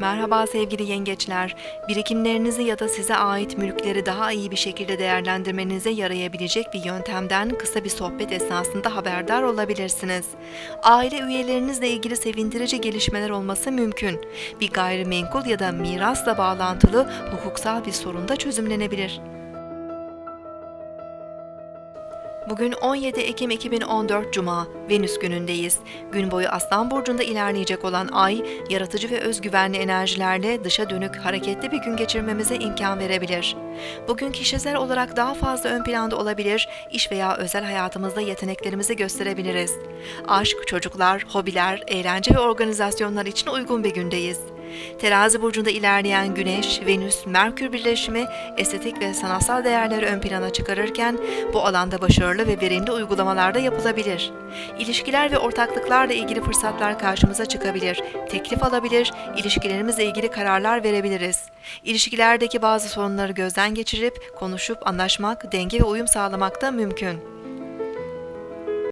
Merhaba sevgili yengeçler. Birikimlerinizi ya da size ait mülkleri daha iyi bir şekilde değerlendirmenize yarayabilecek bir yöntemden kısa bir sohbet esnasında haberdar olabilirsiniz. Aile üyelerinizle ilgili sevindirici gelişmeler olması mümkün. Bir gayrimenkul ya da mirasla bağlantılı hukuksal bir sorun da çözümlenebilir. Bugün 17 Ekim 2014 Cuma, Venüs günündeyiz. Gün boyu Aslan Burcu'nda ilerleyecek olan Ay, yaratıcı ve özgüvenli enerjilerle dışa dönük hareketli bir gün geçirmemize imkan verebilir. Bugün kişisel olarak daha fazla ön planda olabilir, iş veya özel hayatımızda yeteneklerimizi gösterebiliriz. Aşk, çocuklar, hobiler, eğlence ve organizasyonlar için uygun bir gündeyiz. Terazi burcunda ilerleyen Güneş, Venüs, Merkür birleşimi estetik ve sanatsal değerleri ön plana çıkarırken bu alanda başarılı ve verimli uygulamalar da yapılabilir. İlişkiler ve ortaklıklarla ilgili fırsatlar karşımıza çıkabilir. Teklif alabilir, ilişkilerimizle ilgili kararlar verebiliriz. İlişkilerdeki bazı sorunları gözden geçirip konuşup anlaşmak, denge ve uyum sağlamak da mümkün.